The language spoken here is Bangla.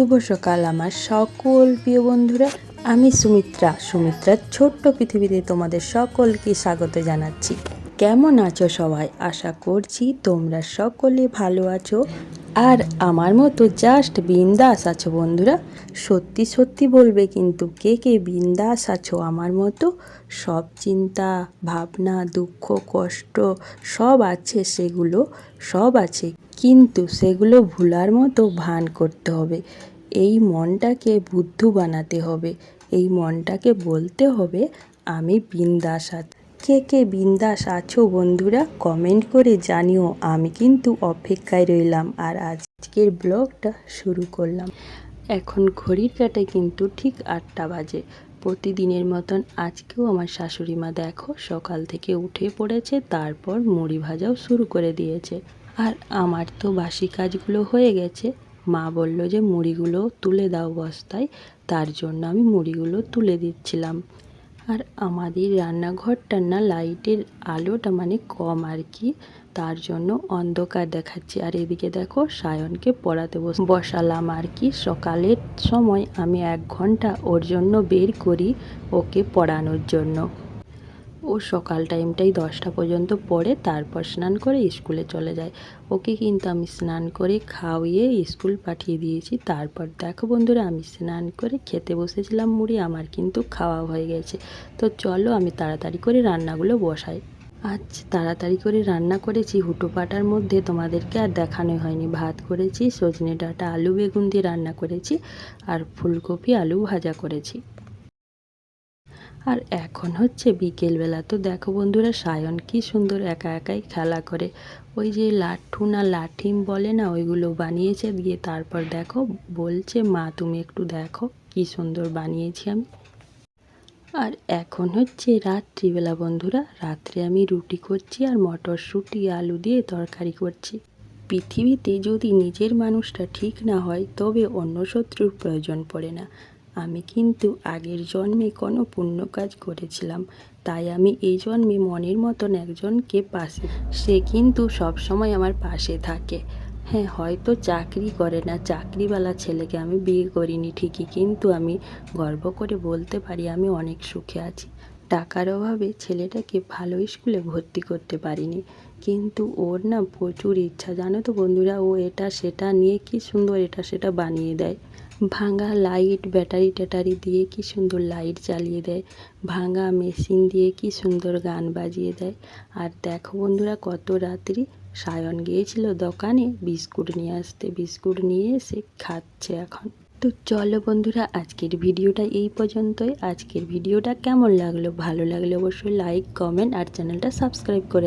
শুভ সকাল আমার সকল প্রিয় বন্ধুরা। আমি সুমিত্রা। সুমিত্রার ছোট্ট পৃথিবীতে তোমাদের সকলকে স্বাগত জানাচ্ছি। কেমন আছো সবাই? আশা করছি তোমরা সকলে ভালো আছো। আর আমার মতো জাস্ট বিন্দাস আছো বন্ধুরা। সত্যি সত্যি বলবে কিন্তু কে কে বিন্দাস আছো আমার মতো? সব চিন্তা, ভাবনা, দুঃখ, কষ্ট সব আছে সেগুলো, সব আছে। কিন্তু সেগুলো ভুলার মতো ভান করতে হবে। এই মনটাকে বুদ্ধু বানাতে হবে। এই মনটাকে বলতে হবে, আমি বিন্দাস আছি কে কে বিন্দাস আছো বন্ধুরা, কমেন্ট করে জানিও। আমি কিন্তু অপেক্ষায় রইলাম আর আজকের ব্লগটা শুরু করলাম। এখন ঘড়ির কাটায় কিন্তু ঠিক আটটা বাজে। প্রতিদিনের মতন আজকেও আমার শাশুড়ি মা দেখো, সকাল থেকে উঠে পড়েছে, তারপর মুড়ি ভাজাও শুরু করে দিয়েছে। আর আমার তো বাসি কাজগুলো হয়ে গেছে। মা বলল যে, মুড়িগুলো তুলে দাও বস্তায়। তার জন্য আমি মুড়িগুলো তুলে দিচ্ছিলাম। আর আমাদের রান্নাঘরটা না, লাইটের আলোটা মানে কম আর কি, তার জন্য অন্ধকার দেখাচ্ছি। আর এদিকে দেখো, সায়নকে পড়াতে বস, বসালাম আর কি। সকালের সময় আমি এক ঘণ্টা ওর জন্য বের করি ওকে পড়ানোর জন্য। ও সকাল টাইমটাই দশটা পর্যন্ত পড়ে, তারপর স্নান করে স্কুলে চলে যায়। ওকে কিন্তু আমি স্নান করে খাওয়িয়ে স্কুল পাঠিয়ে দিয়েছি। তারপর দেখো বন্ধুরা, আমি স্নান করে খেতে বসেছিলাম মুড়ি, আমার কিন্তু খাওয়া হয়ে গেছে। তো চলো আমি তাড়াতাড়ি করে রান্নাগুলো বসাই। আজ তাড়াতাড়ি করে রান্না করেছি, হুটো পাটার মধ্যে তোমাদেরকে আর দেখানো হয়নি। ভাত করেছি, সজনে ডাঁটা, আলু বেগুন দিয়ে রান্না করেছি, আর ফুলকপি আলু ভাজা করেছি। আর এখন হচ্ছে বিকেলবেলা। তো দেখো বন্ধুরা, সায়ন কি সুন্দর একা একাই খেলা করে। ওই যে লাঠু না লাঠিম বলে না, ওইগুলো বানিয়েছে। দিয়ে তারপর দেখো বলছে, মা, তুমি একটু দেখো কি সুন্দর বানিয়েছি আমি। আর এখন হচ্ছে রাত্রিবেলা বন্ধুরা, রাত্রে আমি রুটি করছি আর মটরশুঁটি, আলু দিয়ে তরকারি করছি। পৃথিবীতে যদি নিজের মানুষটা ঠিক না হয়, তবে অন্য শত্রুর প্রয়োজন পড়ে না। আমি কিন্তু আগের জন্মে কোনো পুণ্য কাজ করেছিলাম, তাই আমি এই জন্মে মনের মতন একজনকে পাশে, সে কিন্তু সব সময় আমার পাশে থাকে। হ্যাঁ হয়তো চাকরি করে না, চাকরিওয়ালা ছেলেকে আমি বিয়ে করিনি, ঠিকই কিন্তু আমি গর্ব করে বলতে পারি আমি অনেক সুখে আছি। টাকার অভাবে ছেলেটাকে ভালো স্কুলে ভর্তি করতে পারিনি, কিন্তু ওর না প্রচুর ইচ্ছা। জানো তো বন্ধুরা, ও এটা সেটা নিয়ে কি সুন্দর এটা সেটা বানিয়ে দেয়। ভাঙা লাইট ব্যাটারি ট্যাটারি দিয়ে কি সুন্দর লাইট জ্বালিয়ে দেয়। ভাঙা মেশিন দিয়ে কি সুন্দর গান বাজিয়ে দেয়। আর দেখো বন্ধুরা, কত রাত্রি সায়ন গিয়েছিল দোকানে, বিস্কুট নিয়ে আসতে, বিস্কুট নিয়ে এসে খাচ্ছে এখন। তো চলো বন্ধুরা, আজকের ভিডিওটা এই পর্যন্তই। আজকের ভিডিওটা কেমন লাগল? ভালো লাগলে অবশ্যই লাইক কমেন্ট আর চ্যানেলটা সাবস্ক্রাইব করে